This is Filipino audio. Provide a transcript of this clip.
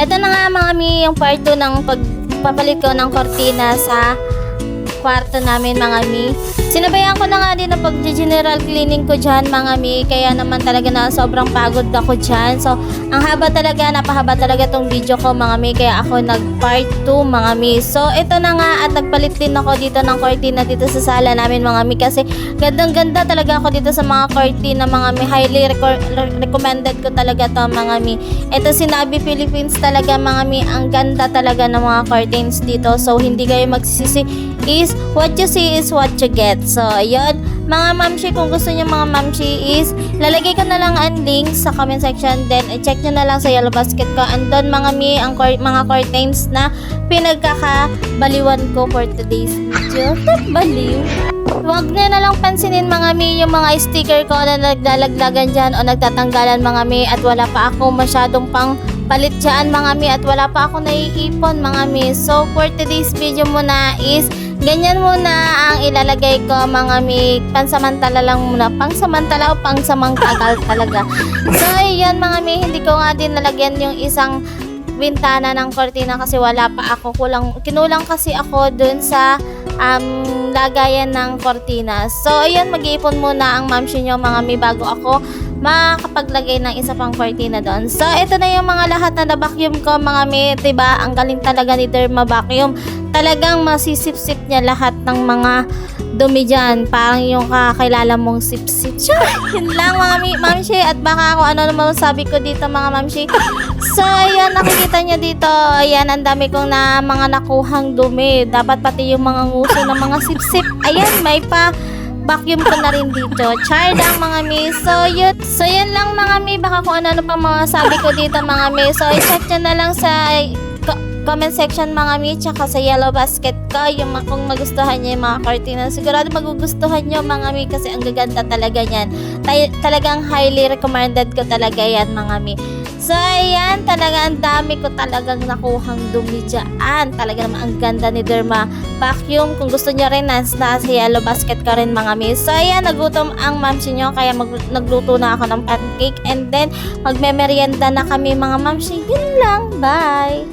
Ito na nga mga mi, yung part 2 ng pagpapalit ko ng kortina sa kwarto namin mga mi. Sinabayan ko na nga din ang pag-general cleaning ko dyan mga mi. Kaya naman talaga na sobrang pagod ako dyan. So, ang haba talaga, napahaba talaga tong video ko mga mi. Kaya ako nag part 2 mga mi. So, ito na nga at nagpalit din ako dito ng kortina dito sa sala namin mga mi. Kasi gandang ganda talaga ako dito sa mga kortina mga mi. Highly reco- re- recommended ko talaga to mga mi. Ito sinabi Philippines talaga mga mi. Ang ganda talaga ng mga curtains dito. So, hindi kayo magsisisi is what you see is what you get. So, ayun. Mga mamshi, kung gusto niyo mga mamshi is lalagay ko na lang ang link sa comment section. Then, i-check nyo na lang sa yellow basket ko. And doon mga mi, ang cur- mga curtains na pinagkakabaliwan ko for today's video. Baliw. Huwag nyo na lang pansinin mga mi yung mga sticker ko na naglalaglagan dyan o nagtatanggalan mga mi at wala pa ako masyadong pang palit dyan mga mi at wala pa ako naiipon mga mi. So for today's video muna is ganyan muna ang ilalagay ko mga mi. Pansamantala lang muna. Pangsamantala o pangsamangtagal talaga. So yun mga mi, hindi ko nga din nalagyan yung isang bintana ng kortina kasi wala pa ako kulang kinulang kasi ako dun sa um, lagayan ng kortina. So, ayun, mag-iipon muna ang mamshi nyo mga mi bago ako makapaglagay ng isa pang kortina doon. So, ito na yung mga lahat na na-vacuum ko mga mi. Diba? Ang galing talaga ni Derma Vacuum. Talagang masisip-sip niya lahat ng mga dumi dyan. Parang yung kakilala mong sip-sip. Sure! Yun lang mga mi, mamshi. At baka ako ano naman sabi ko dito mga mamshi. So, ayan, nakikita nyo dito. Ayan, ang dami kong na mga nakuhang dumi. Dapat pati yung mga nguso ng mga sip-sip. Ayan, may pa vacuum ko na rin dito. Char lang mga mi. So, yun. So, yun lang mga mi. Baka kung ano-ano pa mga sabi ko dito mga mi. So, i-check nyo na lang sa comment section mga mi. Tsaka sa yellow basket ko. Yung kung magustuhan nyo yung mga cortina. Sigurado magugustuhan nyo mga mi. Kasi ang gaganda talaga yan. Tay- talagang highly recommended ko talaga yan mga mi. So, ayan, talaga ang dami ko talagang nakuhang dumi dyan. Talaga naman ang ganda ni Derma Vacuum. Kung gusto nyo rin, nasa sa yellow basket ka rin mga miss. So, ayan, nagutom ang mamsi nyo. Kaya mag, nagluto na ako ng pancake. And then, magme-merienda na kami mga mamsi. Yun lang. Bye!